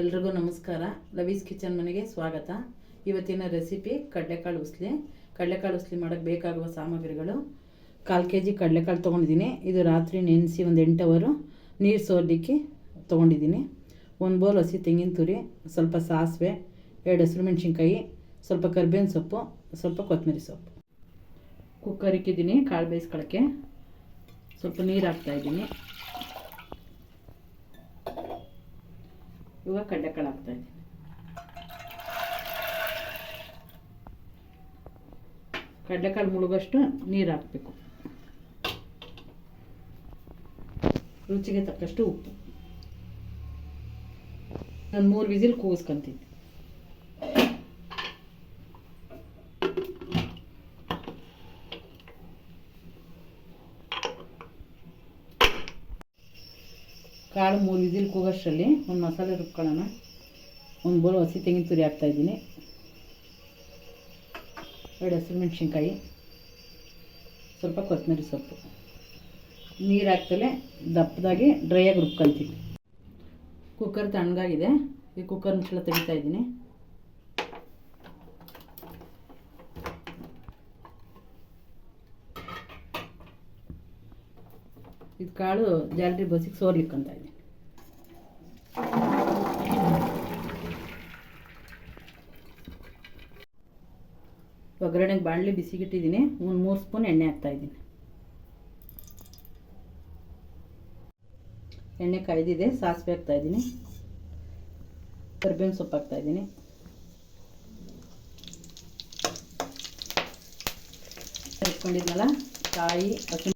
ಎಲ್ರಿಗೂ ನಮಸ್ಕಾರ. ಲವೀಸ್ ಕಿಚನ್ ಮನೆಗೆ ಸ್ವಾಗತ. ಇವತ್ತಿನ ರೆಸಿಪಿ ಕಡಲೆಕಾಳು ಉಸ್ಲಿ. ಕಡಲೆಕಾಳು ಉಸ್ಲಿ ಮಾಡೋಕ್ಕೆ ಬೇಕಾಗುವ ಸಾಮಗ್ರಿಗಳು. ಕಾಲು ಕೆ ಜಿ ಕಡಲೆಕಾಳು ತೊಗೊಂಡಿದ್ದೀನಿ. ಇದು ರಾತ್ರಿ ನೆನೆಸಿ ಒಂದು ಎಂಟು ಅವರು ನೀರು ಸೋರ್ಲಿಕ್ಕೆ ತೊಗೊಂಡಿದ್ದೀನಿ. ಒಂದು ಬೌಲ್ ಹಸಿ ತೆಂಗಿನ ತುರಿ, ಸ್ವಲ್ಪ ಸಾಸಿವೆ, ಎರಡು ಹಸಿರು ಮೆಣಸಿನ್ಕಾಯಿ, ಸ್ವಲ್ಪ ಕರ್ಬೇವಿನ ಸೊಪ್ಪು, ಸ್ವಲ್ಪ ಕೊತ್ತಂಬರಿ ಸೊಪ್ಪು. ಕುಕ್ಕರ್ ಇಕ್ಕಿದ್ದೀನಿ, ಕಾಳು ಬೇಯಿಸ್ಕೊಳ್ಳೋಕ್ಕೆ ಸ್ವಲ್ಪ ನೀರು ಹಾಕ್ತಾಯಿದ್ದೀನಿ ಇವಾಗ ಕಡ್ಲೆಕಾಳು ಹಾಕ್ತಾ ಇದ್ದೀನಿ. ಕಡಲೆಕಾಳು ಮುಳುಗಷ್ಟು ನೀರು ಹಾಕಬೇಕು. ರುಚಿಗೆ ತಕ್ಕಷ್ಟು ಉಪ್ಪು. ನಾನು ಮೂರು ವಿಸಿಲ್ ಕೂಗಿಸ್ಕೊಂತೀನಿ ಕಾಳು ಮೂರು ವಿಸಿಲ್ ಕೂಗೋಷ್ಟರಲ್ಲಿ ಒಂದು ಮಸಾಲೆ ರುಬ್ಕೊಳ್ಳೋಣ. ಒಂದು ಬೋಲ್ ಹಸಿ ತೆಂಗಿನ ತುರಿ ಹಾಕ್ತಾಯಿದ್ದೀನಿ ಎರಡು ಹಸಿರು ಮೆಣಸಿನ್ಕಾಯಿ. ಸ್ವಲ್ಪ ಕೊತ್ತಂಬರಿ ಸೊಪ್ಪು. ನೀರು ಹಾಕ್ತಲೇ ದಪ್ಪದಾಗಿ ಡ್ರೈಯಾಗಿ ರುಬ್ಕೊಳ್ತೀನಿ ಕುಕ್ಕರ್ ತಣ್ಣಗಾಗಿದೆ. ಈ ಕುಕ್ಕರ್ ಮುಚ್ಚಳ ತೆಗಿತಾ ಇದ್ದೀನಿ. ಇದು ಕಾಳು ಜಾಲರಿ ಬಸಿಗೆ ಸೋರ್ಲಿಕ್ಕಂತ ಇದ್ದೀನಿ ಒಗ್ಗರಣೆಗೆ ಬಾಣಲಿ ಬಿಸಿಗಿಟ್ಟಿದ್ದೀನಿ. ಒಂದು ಮೂರು ಸ್ಪೂನ್ ಎಣ್ಣೆ ಹಾಕ್ತಾಯಿದ್ದೀನಿ ಎಣ್ಣೆ ಕಾಯ್ದಿದೆ, ಸಾಸಿವೆ ಹಾಕ್ತಾಯಿದ್ದೀನಿ ಕರ್ಬೇವಿನ ಸೊಪ್ಪು ಹಾಕ್ತಾಯಿದ್ದೀನಿ ಇಟ್ಕೊಂಡಿದ್ನಲ್ಲ ಕಾಯಿ ಹಸಿ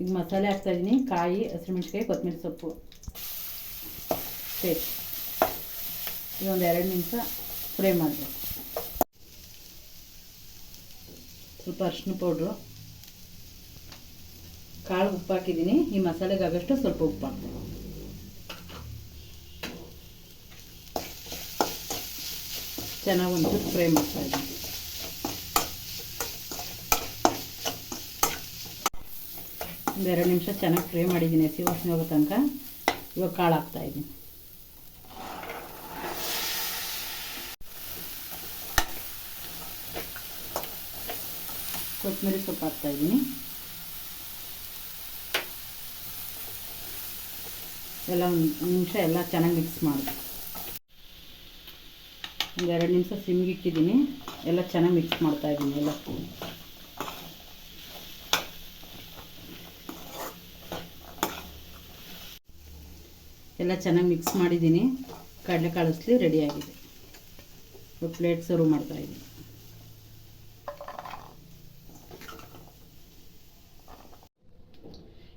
ಈಗ ಮಸಾಲೆ ಹಾಕ್ತಾಯಿದ್ದೀನಿ ಕಾಯಿ ಹಸಿಮೆಣ್ಸಿಕಾಯಿ ಕೊತ್ತಂಬರಿ ಸೊಪ್ಪು. ಪೇಸ್ಟ್ ಇದೊಂದು ಎರಡು ನಿಮಿಷ ಫ್ರೈ ಮಾಡಬೇಕು. ಸ್ವಲ್ಪ ಅರಿಶಿನ ಪೌಡ್ರು ಕಾಳು ಉಪ್ಪು ಹಾಕಿದ್ದೀನಿ. ಈ ಮಸಾಲೆಗೆ ಆಗಷ್ಟು ಸ್ವಲ್ಪ ಉಪ್ಪು ಹಾಕ್ತೀನಿ. ಚೆನ್ನಾಗಿ ಒಂದು ಫ್ರೈ ಮಾಡ್ತಾ ಇದ್ದೀನಿ. ಒಂದು ಎರಡು ನಿಮಿಷ ಚೆನ್ನಾಗಿ ಫ್ರೈ ಮಾಡಿದ್ದೀನಿ. ಹಸಿ ವಾಸನೆ ಹೋಗೋ ತನಕ ಇವಾಗ ಕಾಳು ಹಾಕ್ತಾಯಿದ್ದೀನಿ ಕೊತ್ತಂಬರಿ ಸೊಪ್ಪು ಹಾಕ್ತಾಯಿದ್ದೀನಿ ಎಲ್ಲ ಒಂದು ನಿಮಿಷ ಎಲ್ಲ ಚೆನ್ನಾಗಿ ಮಿಕ್ಸ್ ಮಾಡಿ. ಒಂದು ಎರಡು ನಿಮಿಷ ಸಿಮ್ಗೆ ಇಟ್ಟಿದ್ದೀನಿ ಎಲ್ಲ ಚೆನ್ನಾಗಿ ಮಿಕ್ಸ್ ಮಾಡ್ತಾಯಿದ್ದೀನಿ ಎಲ್ಲ. ಎಲ್ಲ ಚೆನ್ನಾಗಿ ಮಿಕ್ಸ್ ಮಾಡಿದ್ದೀನಿ. ಕಡಲೆ ಕಾಳಿಸ್ಲಿ ರೆಡಿಯಾಗಿದೆ ಪ್ಲೇಟ್ ಸರ್ವ್ ಮಾಡ್ತಾಯಿದ್ದೀನಿ